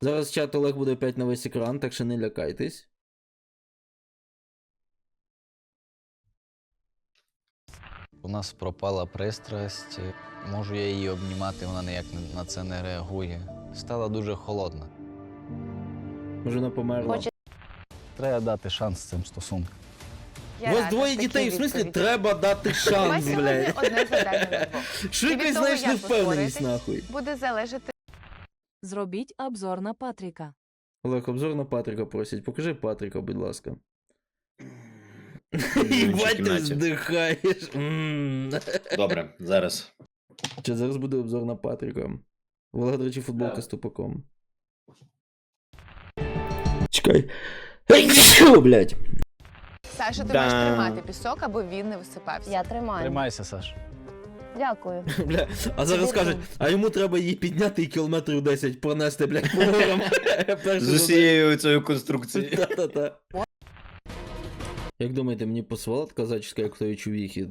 Зараз чат Олег буде опять на весь екран, так що не лякайтесь. У нас пропала пристрасть. Можу я її обнімати, вона ніяк на це не реагує. Стала дуже холодна. Може вона померла. Хоче- Треба дати шанс цим стосункам. Я У вас рада двоє такій дітей, в смислі, відповіді. треба дати шанс, сьогодні блядь. одне завдання на двох. Що від того, знаєш, як ви невпевненість нахуй. Буде залежати Зробіть обзор на Патріка. Олег, обзор на Патрика просять. Покажи Патрика, будь ласка. Їбать, ти кімнаті. М. Добре, зараз. Чи зараз буде обзор на Патрика? У Олега, до речі, футболка з тупаком. Чекай. Ай, що, блядь? Саша, ти Да. маєш тримати пісок, аби він не висипався. Я тримаю. Тримайся, Саш. Дякую. Бля, а зараз Тобі кажуть, а йому треба її підняти і кілометрів 10 пронести, блядь, по горам. З усією цією конструкцією. Та-та-та. Як думаєте, мені посилала казачська як той чувіхі?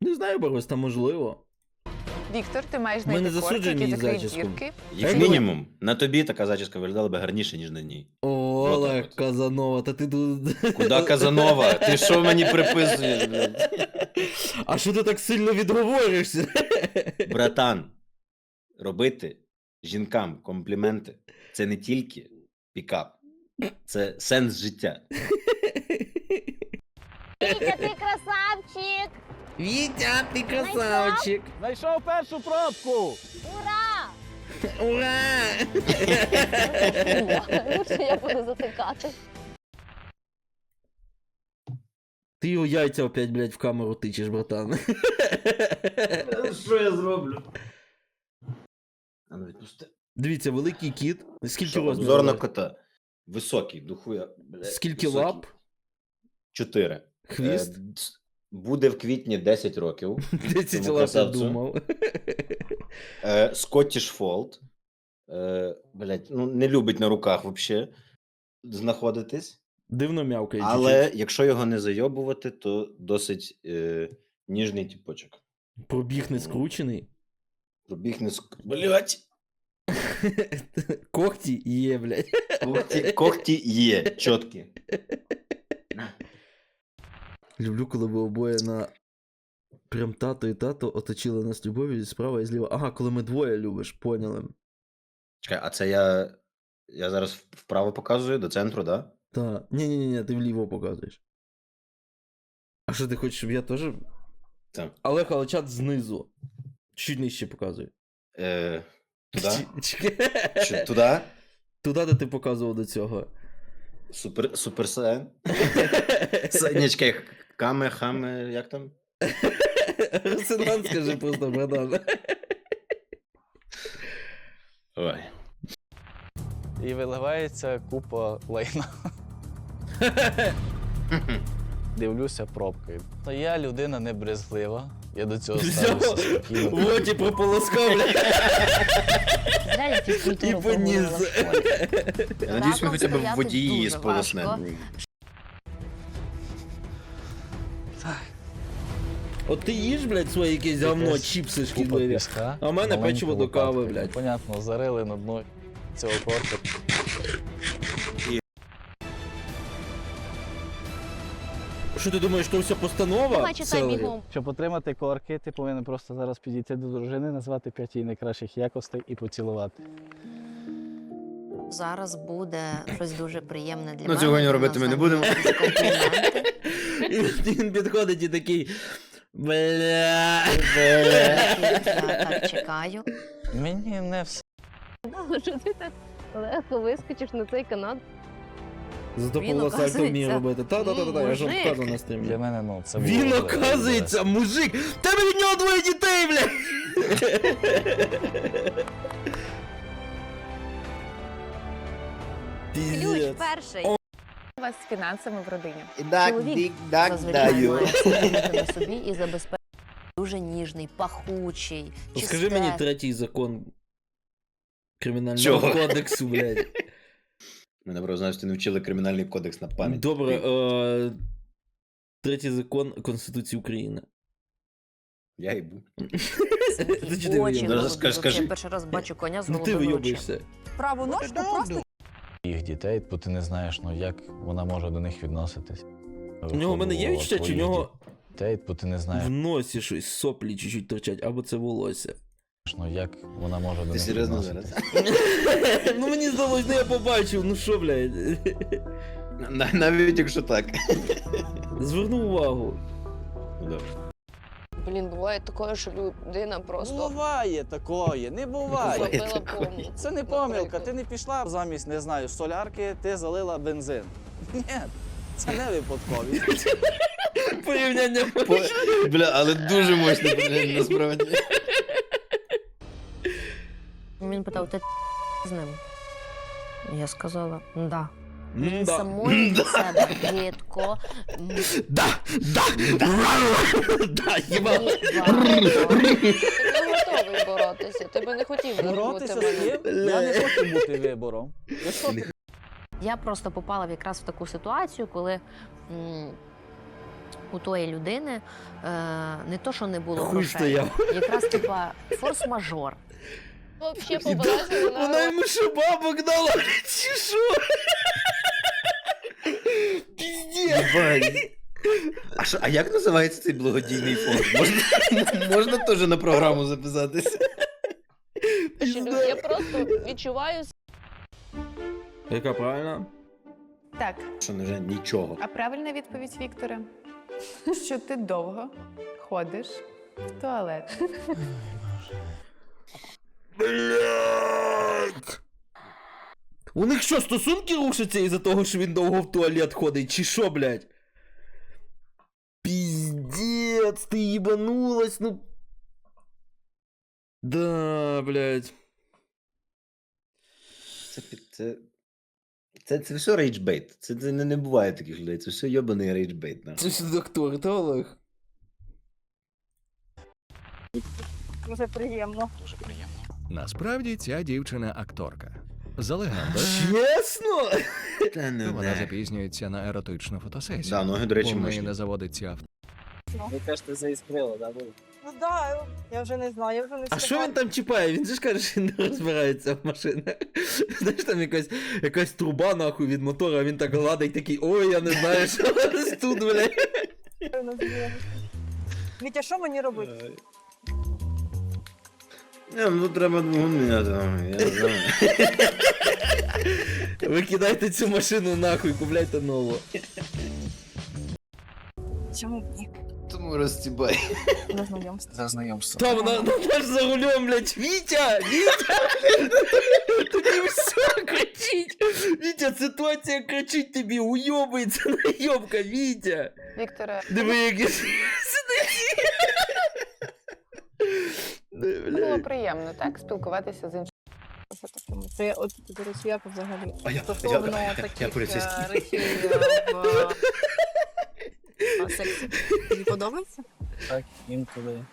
Не знаю, Борис, там можливо. Віктор, ти маєш Ми не знайти корки, які закриють зачіску. дірки. Як мінімум, на тобі така зачіска виглядала би гарніше, ніж на ній. О, Олег от. Казанова, та ти тут. Куда Казанова? Ти що мені приписуєш, блядь? А що ти так сильно відговоришся? Братан, робити жінкам компліменти це не тільки пікап, це сенс життя. Вітя, ти красавчик! Вітя, ти красавчик! Знайшов першу пробку! Ура! Ура! Лучше я буду затикати. Ти його яйця опять, блядь, в камеру тичеш, братан. Що я зроблю? А ну відпусти. Дивіться, великий кіт. Скільки Що, розмірів? обзор на кота. Високий, духуя. бля, Скільки високий. лап? Чотири. Хвіст? Е, ц- Буде в квітні 10 років. 10 цьому лап я красавцю. думав. Е, Скоттіш Фолд. Е, блять, ну не любить на руках взагалі знаходитись. Дивно м'явкає. Але чуть-чуть. якщо його не зайобувати, то досить е, ніжний тіпочок. Пробіг не скручений. Пробіг не ск... Блять! Когті є, блядь. Когті, когті є, чіткі. Люблю, коли ви обоє на. Прям тато і тато оточили нас любов'ю справа і зліва. Ага, коли ми двоє любиш, поняли. Чекай, а це я. Я зараз вправо показую до центру, да? Та. Ні, ні, ні, ти вліво показуєш. А що ти хочеш, щоб я теж. Так. Але халачат знизу. Чуть нижче показує. Е, туди? Чекай. Чи туди? Туди, де ти показував до цього. Супер, супер Сен. Каме, хаме, як там? Арсенал скажи просто, братан. Ой. І виливається купа лайна. Дивлюся пробкою. Та я людина не брезглива. Я до цього ставлюся спокійно. в прополоскав, блядь. І поніс. прогулила в школі. Я надіюсь, ми хоча б в воді її дуже важко. От ти їж, блядь, своє якесь говно, Якась чіпси Купа шкідливі. піска. А в мене маленька печиво до лопатка. кави, блядь. Понятно, зарили на дно цього корку. Що ти думаєш, що все постанова? Давай читай Селері? бігом. Щоб отримати корки, ти повинен просто зараз підійти до дружини, назвати п'ять її найкращих якостей і поцілувати. Зараз буде щось дуже приємне для Ну, мене. сьогодні Вона робити ми не будемо. компліменти. І він підходить і такий. Бля. Я так чекаю. Мені не все. Що ти так легко вискочиш на цей канат? Зато Він, Павло Сальто вміє робити. Та-та-та, я ж вам вказав на Для мене, ну, це було Він, важливо. оказується, мужик! Тебе від нього двоє дітей, блядь! Ключ Піздець. перший. У вас з фінансами в родині. Чоловік зазвичай має встигнути на собі і забезпечити дуже ніжний, пахучий, Скажи мені третій закон кримінального Чого? кодексу, блядь. Мене просто знаєш, ти не вчили кримінальний кодекс на пам'ять. Добре, е, третій закон Конституції України. Я їбу. Ти очі? Ну, голубі. скажи. Я перший раз бачу коня з Ну ти голубими вийобуєшся. Праву ножку просто Їх дітей, бо ти не знаєш, ну як вона може до них відноситись. У нього в мене є відчуття, чи в нього Дітей, бо ти не знаєш, в носі щось соплі чуть-чуть торчать, або це волосся. ну як вона може до Ти них серйозно відноситись. ну мені здалось, ну я побачив, ну що, блядь. Навіть якщо так. Звернув увагу. Ну, добре. Блін, буває таке, що людина просто Буває такое, не буває. зробила помилку. Це не помилка. Ти не пішла замість, не знаю, солярки, ти залила бензин. Ні, це не випадковість. Порівняння. По- Бля, але дуже мощне порівняння, насправді. Він питав, ти з ним? Я сказала, да. Да. Самої Да. себе гидко. м, Да, да, да, їбало. Ти не готовий боротися. Ти би не хотів бути Боротися з мене. ким? Я не хочу бути вибором. Що ти? Я просто попала в якраз в таку ситуацію, коли м, у тої людини е, не то, що не було Хуй грошей, стояв. якраз типа форс-мажор. Взагалі да, Вона на йому ще бабок дала, чи що? А, що, а як називається цей благодійний фонд? Можна, можна теж на програму записатися? Я просто відчуваю Яка правильна? Так, Що не вже нічого. а правильна відповідь Віктора, що ти довго ходиш в туалет. Блядь. У них що, стосунки рушаться із-за того, що він довго в туалет ходить, чи що, блядь? Піздець, ти їбанулась, ну. Да, блядь. Це, це, це, це все рейджбейт. Це, це не, не буває таких людей. Це все йобаний рейджбейт. Це ж доктор, та Олег? дуже приємно. Насправді ця дівчина акторка. За легендою, Чесно? Та ну, вона запізнюється на еротичну фотосесію. Да, ноги, до речі, бо неї мощні. не заводиться авто. Ви кажете, заіскрило, да? Ну да, я вже не знаю, я вже не А що він там чіпає? Він же ж каже, що він не розбирається в машинах. Знаєш, там якась, якась труба нахуй від мотора, а він так гладить такий, ой, я не знаю, що тут, блядь. Вітя, що мені робити? Не, ну треба двигун міняти. Я не знаю. Викидайте цю машину нахуй, купляйте нову. Чому б ні? Тому знайомство. За знайомство. Там вона, вона ж за рулем, блядь, Вітя! Вітя! Тобі все кричить! Вітя, ситуація кричить тобі, уйобується найобка, Вітя! Вікторе, Диви, які сидить. було приємно так спілкуватися з іншими. Це такими. Це от, до речі, як взагалі А я- стосовно я- я таких поліцейський. е, речей е, в Тобі подобається? Так, інколи.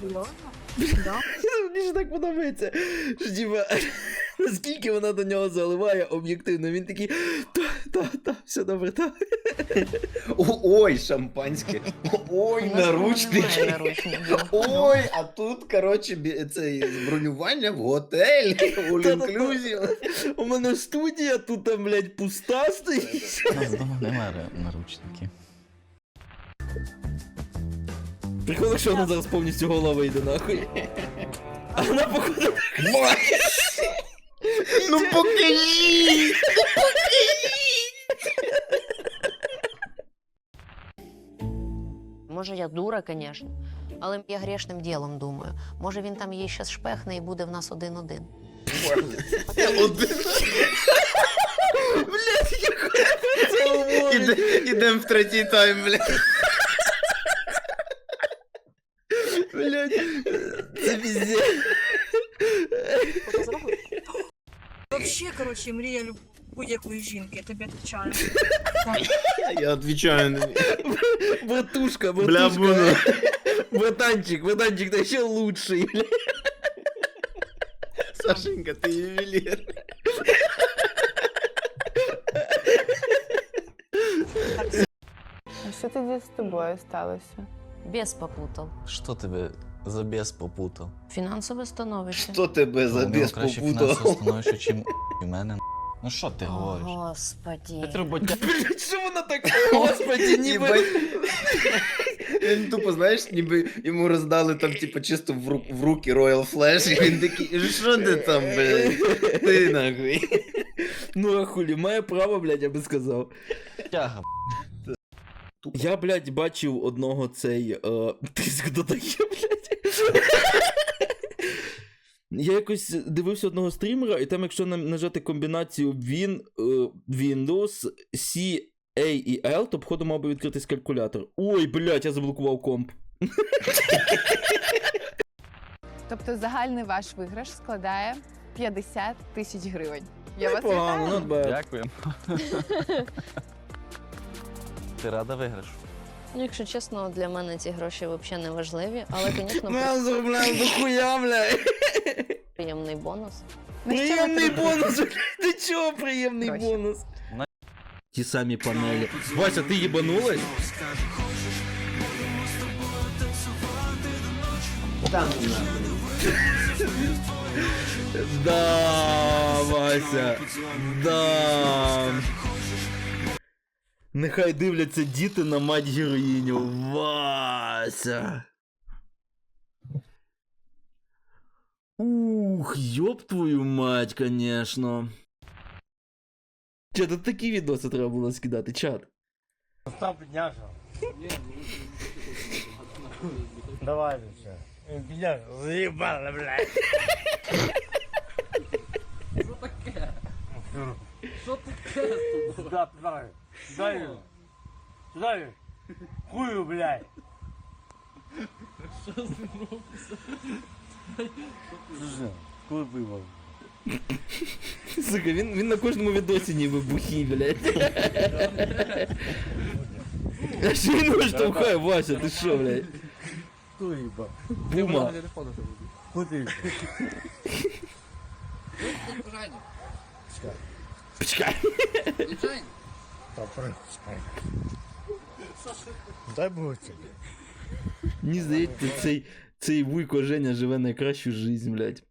Серйозно? Да? Мені ж так подобається. Що, типа, наскільки вона до нього заливає об'єктивно, він такий, та, та, та, все добре, та. О, Ой, шампанське. Ой, У нас немає наручники. наручників. Ой, а тут, коротше, бі- це бронювання в готель, all inclusive. У мене студія, тут там, блядь, пуста стоїть. У нас вдома немає наручників. Прикольно, що вона зараз повністю голова вийде нахуй. А вона походу. Ну покажіть! Може, я дура, звісно, але я грішним ділом думаю. Може, він там її ще шпехне і буде в нас один-один. Один. Блядь, як вона це говорить. Іде- Ідем в третій тайм, бля. Блядь, це піздець. Вообще, коротше, мрія люб- будь-якої жінки, я тобі відповідаю. Я відповідаю на Братушка, Бля, братушка. буду. Братанчик, братанчик, ты еще лучший. бля. Сашенька, ти ювелір. А що тоді з тобою сталося? Без попутав. Що тебе за біс попутав? Фінансове становище. Хто тебе за біс краще фінансове попутав? становище, чим у мене. Ну що ти говориш? Роботя. Блять, що вона так? Господи, ніби. Він тупо, знаєш, ніби йому роздали там, типу, чисто в, ру- в руки Royal Flash, і він такий, що ти там, блядь? Ти нахуй. Ну а хулі, має право, блядь, я би сказав. Тяга. Я, блядь, бачив одного цей. Е... Тиск додає, блядь. Я якось дивився одного стрімера, і там, якщо нажати комбінацію Win, е, Windows, C, A і L, то походу мав би відкритись калькулятор. Ой, блядь, я заблокував комп. Тобто загальний ваш виграш складає 50 тисяч гривень. Я вас Непогано, вітаю. not bad. Дякую. Ти рада виграшу? Ну, якщо чесно, для мене ці гроші взагалі не важливі, але, звісно, Ми до хуя, блядь. приємний бонус. Ви Приємний бонус, блядь. Ти чого приємний бонус? Ті самі панелі. Вася, ти їбанулась? Там нахуй. Да, Вася. Да. Нехай дивляться діти на мать героїню. Вася. Ух, ёб твою мать, конечно. Чат, тут такі відоси треба було скидати, чат. Давай ще. Підняв, заїбали, блядь. Що таке? Сюда, дай. Дай. Дай. Хую, блядь. Що з Коли вибав? Сука, він, він на кожному відосі ніби бухий, блядь. А що він його штовхає, Вася, ти що, блядь? Хто їбав? Пума. Куди? Почекай. Дай Бог тобі. Мені здається, цей, цей вуйко Женя живе найкращу жизнь, блядь.